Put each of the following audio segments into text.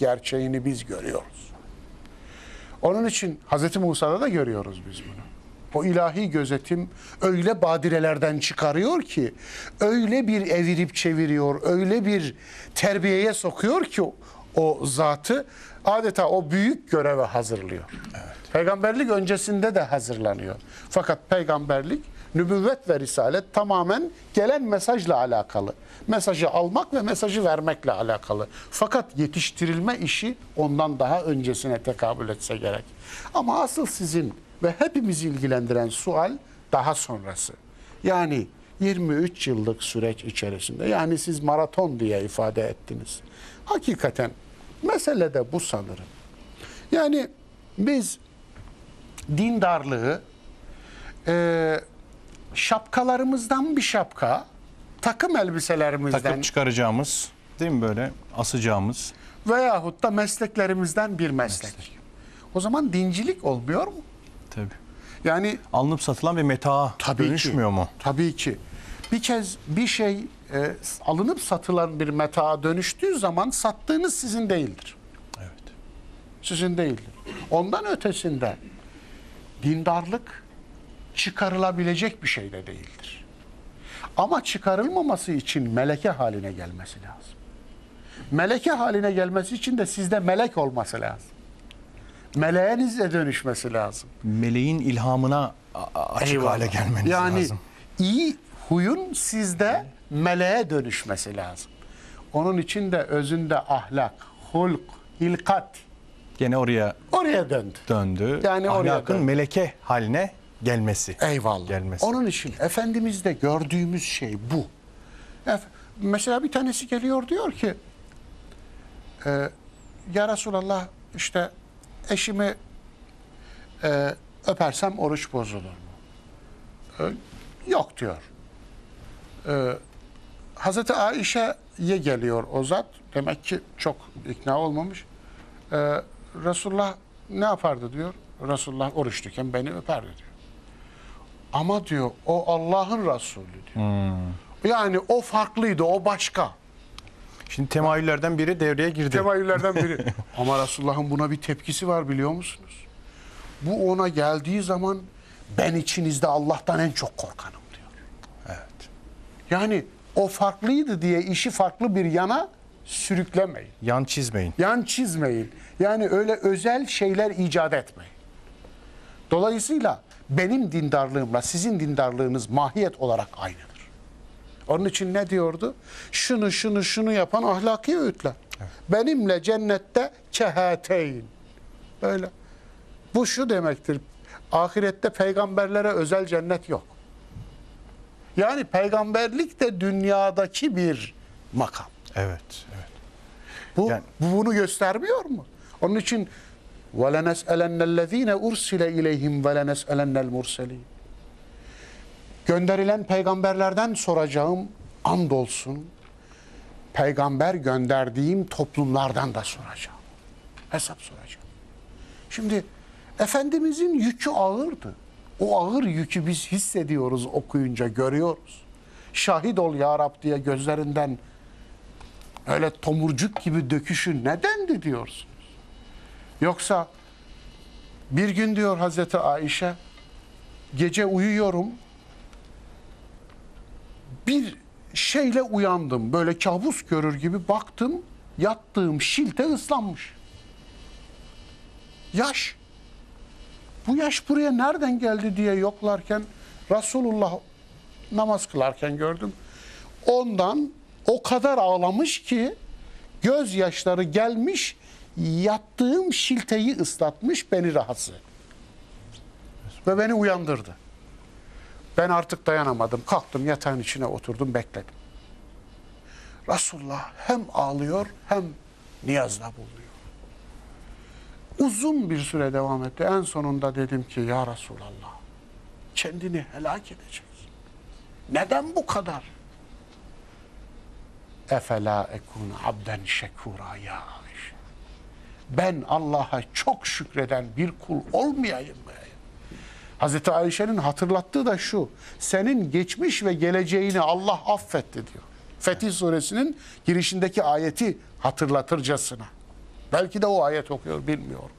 gerçeğini biz görüyoruz. Onun için Hz. Musa'da da görüyoruz biz bunu. O ilahi gözetim öyle badirelerden çıkarıyor ki, öyle bir evirip çeviriyor, öyle bir terbiyeye sokuyor ki o, zatı adeta o büyük göreve hazırlıyor. Peygamberlik öncesinde de hazırlanıyor. Fakat peygamberlik, nübüvvet ve risalet tamamen gelen mesajla alakalı. Mesajı almak ve mesajı vermekle alakalı. Fakat yetiştirilme işi ondan daha öncesine tekabül etse gerek. Ama asıl sizin ve hepimizi ilgilendiren sual daha sonrası. Yani 23 yıllık süreç içerisinde yani siz maraton diye ifade ettiniz. Hakikaten mesele de bu sanırım. Yani biz dindarlığı e, şapkalarımızdan bir şapka, takım elbiselerimizden Takıp çıkaracağımız değil mi böyle asacağımız. veyahut da mesleklerimizden bir meslek. O zaman dincilik olmuyor mu? Tabii. Yani Alınıp satılan bir meta Tabii dönüşmüyor ki. mu? Tabii ki. Bir kez bir şey e, alınıp satılan bir metağa dönüştüğü zaman sattığınız sizin değildir. Evet. Sizin değildir. Ondan ötesinde dindarlık çıkarılabilecek bir şey de değildir. Ama çıkarılmaması için meleke haline gelmesi lazım. Meleke haline gelmesi için de sizde melek olması lazım. Meleğinizle dönüşmesi lazım. Meleğin ilhamına açık Eyvallah. hale gelmeniz yani lazım. iyi huyun sizde meleğe dönüşmesi lazım. Onun için de özünde ahlak, hulk, hilkat Gene oraya oraya döndü. döndü. Yani Ahlakın döndü. meleke haline gelmesi. Eyvallah. Gelmesi. Onun için Efendimiz'de gördüğümüz şey bu. Mesela bir tanesi geliyor diyor ki e, Ya Resulallah işte eşimi e, öpersem oruç bozulur mu? E, yok diyor. E, Hazreti Aişe'ye geliyor o zat. Demek ki çok ikna olmamış. E, Resulullah ne yapardı diyor. Resulullah oruçluyken beni öperdi diyor. Ama diyor o Allah'ın Resulü diyor. Yani o farklıydı, o başka. Şimdi temayüllerden biri devreye girdi. Temayüllerden biri. Ama Resulullah'ın buna bir tepkisi var biliyor musunuz? Bu ona geldiği zaman ben içinizde Allah'tan en çok korkanım. Yani o farklıydı diye işi farklı bir yana sürüklemeyin. Yan çizmeyin. Yan çizmeyin. Yani öyle özel şeyler icat etmeyin. Dolayısıyla benim dindarlığımla sizin dindarlığınız mahiyet olarak aynıdır. Onun için ne diyordu? Şunu şunu şunu yapan ahlaki öğütler. Benimle cennette kehateyn. Böyle. Bu şu demektir. Ahirette peygamberlere özel cennet yok. Yani peygamberlik de dünyadaki bir makam. Evet. evet. Bu, Yani- bu bunu göstermiyor mu? Onun için وَلَنَسْأَلَنَّ الَّذ۪ينَ اُرْسِلَ اِلَيْهِمْ وَلَنَسْأَلَنَّ الْمُرْسَلِينَ Gönderilen peygamberlerden soracağım andolsun peygamber gönderdiğim toplumlardan da soracağım. Hesap soracağım. Şimdi Efendimizin yükü ağırdı. O ağır yükü biz hissediyoruz okuyunca, görüyoruz. Şahit ol ya Rab diye gözlerinden öyle tomurcuk gibi döküşü nedendi diyorsunuz? Yoksa bir gün diyor Hazreti Ayşe gece uyuyorum bir şeyle uyandım. Böyle kabus görür gibi baktım yattığım şilte ıslanmış. Yaş. Bu yaş buraya nereden geldi diye yoklarken Resulullah namaz kılarken gördüm. Ondan o kadar ağlamış ki gözyaşları gelmiş yattığım şilteyi ıslatmış beni rahatsız. Ve beni uyandırdı. Ben artık dayanamadım. Kalktım yatağın içine oturdum bekledim. Resulullah hem ağlıyor hem niyazda bulunuyor. Uzun bir süre devam etti. En sonunda dedim ki ya Resulallah kendini helak edeceksin. Neden bu kadar? Efela ekun abden şekura ya. Ben Allah'a çok şükreden bir kul olmayayım mı? Hazreti Ayşe'nin hatırlattığı da şu. Senin geçmiş ve geleceğini Allah affetti diyor. Fetih suresinin girişindeki ayeti hatırlatırcasına. Belki de o ayet okuyor bilmiyorum.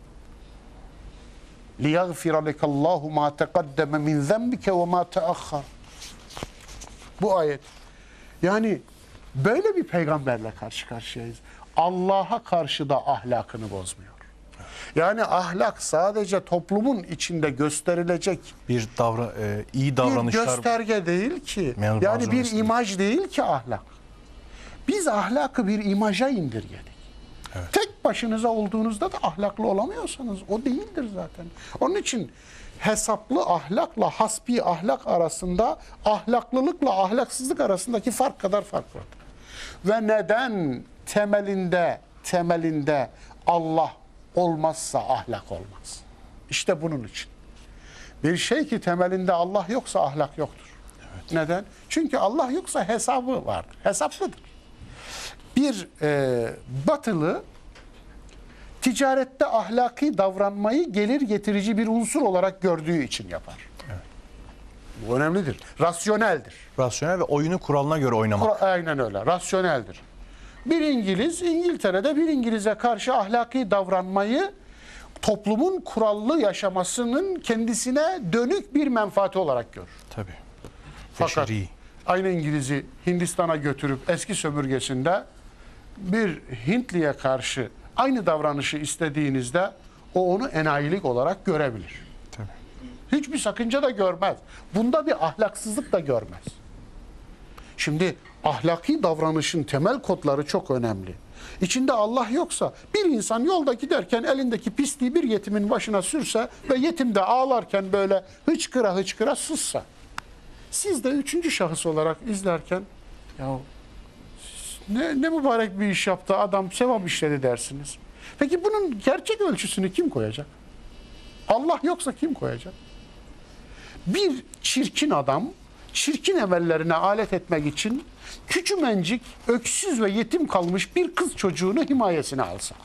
لِيَغْفِرَ لَكَ اللّٰهُ مَا تَقَدَّمَ مِنْ ذَنْبِكَ وَمَا تَأَخَّرَ Bu ayet. Yani böyle bir peygamberle karşı karşıyayız. Allah'a karşı da ahlakını bozmuyor. Yani ahlak sadece toplumun içinde gösterilecek Bir davra, e, iyi bir davranışlar gösterge değil ki. Yani Yani bazı bir mesela- imaj değil ki ahlak. Biz ahlakı bir imaja indirgedik. Tek başınıza olduğunuzda da ahlaklı olamıyorsanız o değildir zaten. Onun için hesaplı ahlakla hasbi ahlak arasında ahlaklılıkla ahlaksızlık arasındaki fark kadar fark vardır. Ve neden temelinde temelinde Allah olmazsa ahlak olmaz. İşte bunun için. Bir şey ki temelinde Allah yoksa ahlak yoktur. Neden? Çünkü Allah yoksa hesabı vardır. Hesaplıdır. Bir e, batılı ticarette ahlaki davranmayı gelir getirici bir unsur olarak gördüğü için yapar. Bu önemlidir. Rasyoneldir. rasyonel ve oyunu kuralına göre oynamak. Kura- Aynen öyle. Rasyoneldir. Bir İngiliz, İngiltere'de bir İngiliz'e karşı ahlaki davranmayı toplumun kurallı yaşamasının kendisine dönük bir menfaati olarak görür. Tabii. Fakat Beşeri. aynı İngiliz'i Hindistan'a götürüp eski sömürgesinde bir Hintliye karşı aynı davranışı istediğinizde o onu enayilik olarak görebilir. Tabii. Hiçbir sakınca da görmez. Bunda bir ahlaksızlık da görmez. Şimdi ahlaki davranışın temel kodları çok önemli. İçinde Allah yoksa bir insan yolda giderken elindeki pisliği bir yetimin başına sürse ve yetim de ağlarken böyle hıçkıra hıçkıra sussa. Siz de üçüncü şahıs olarak izlerken ya ne, ne mübarek bir iş yaptı adam sevap işledi dersiniz. Peki bunun gerçek ölçüsünü kim koyacak? Allah yoksa kim koyacak? Bir çirkin adam çirkin emellerine alet etmek için küçümencik, öksüz ve yetim kalmış bir kız çocuğunu himayesine alsa.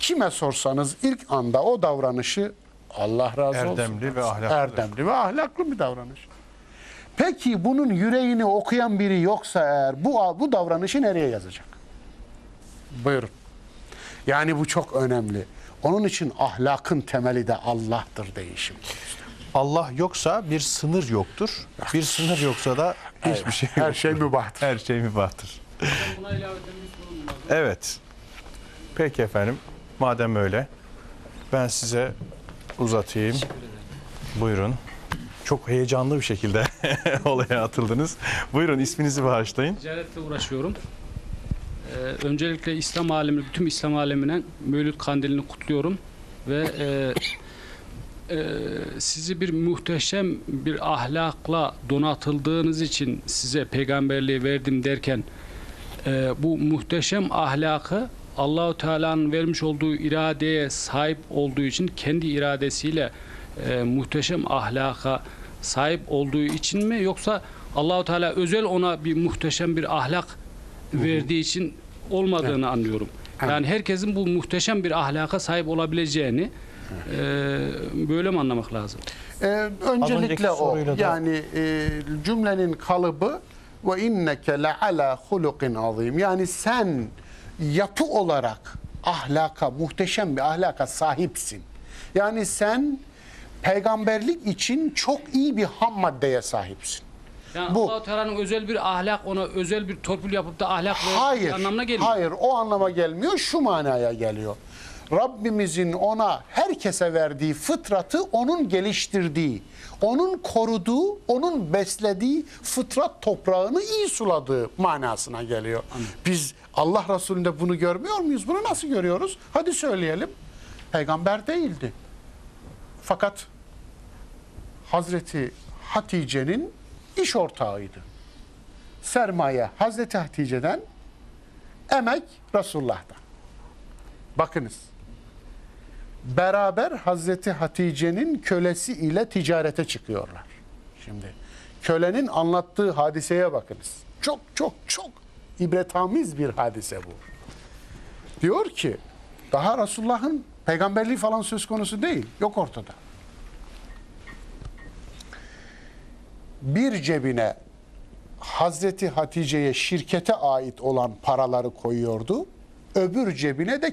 Kime sorsanız ilk anda o davranışı Allah razı olsun. Erdemli ve ahlaklı. Erdemli ve ahlaklı bir davranış. Peki bunun yüreğini okuyan biri yoksa eğer bu bu davranışı nereye yazacak? Buyurun. Yani bu çok önemli. Onun için ahlakın temeli de Allah'tır değişim. Allah yoksa bir sınır yoktur. Bir sınır yoksa da hiçbir şey Her şey mübahtır. Her şey mübahtır. Evet. Peki efendim. Madem öyle ben size uzatayım. Buyurun. Çok heyecanlı bir şekilde olaya atıldınız. Buyurun isminizi bağışlayın. Ticaretle uğraşıyorum. Ee, öncelikle İslam alemi, bütün İslam alemine Mevlüt Kandilini kutluyorum ve e, e, sizi bir muhteşem bir ahlakla donatıldığınız için size peygamberliği verdim derken e, bu muhteşem ahlakı Allahu Teala'nın vermiş olduğu iradeye sahip olduğu için kendi iradesiyle e, muhteşem ahlaka sahip olduğu için mi yoksa Allahu Teala özel ona bir muhteşem bir ahlak verdiği için olmadığını anlıyorum. Yani herkesin bu muhteşem bir ahlaka sahip olabileceğini e, böyle mi anlamak lazım? Ee, öncelikle o. Yani e, cümlenin kalıbı ve inneke le ala hulukin azim. Yani sen yapı olarak ahlaka, muhteşem bir ahlaka sahipsin. Yani sen peygamberlik için çok iyi bir ham maddeye sahipsin. Yani Bu- Teala'nın özel bir ahlak ona özel bir torpil yapıp da ahlak Hayır. anlamına gelmiyor. Hayır, o anlama gelmiyor, şu manaya geliyor. Rabbimizin ona herkese verdiği fıtratı onun geliştirdiği, onun koruduğu, onun beslediği fıtrat toprağını iyi suladığı manasına geliyor. Biz Allah Resulü'nde bunu görmüyor muyuz? Bunu nasıl görüyoruz? Hadi söyleyelim. Peygamber değildi. Fakat Hazreti Hatice'nin iş ortağıydı. Sermaye Hazreti Hatice'den, emek Resulullah'tan. Bakınız. Beraber Hazreti Hatice'nin kölesi ile ticarete çıkıyorlar. Şimdi kölenin anlattığı hadiseye bakınız. Çok çok çok ibretamiz bir hadise bu. Diyor ki daha Resulullah'ın peygamberliği falan söz konusu değil. Yok ortada. Bir cebine Hazreti Hatice'ye şirkete ait olan paraları koyuyordu. Öbür cebine de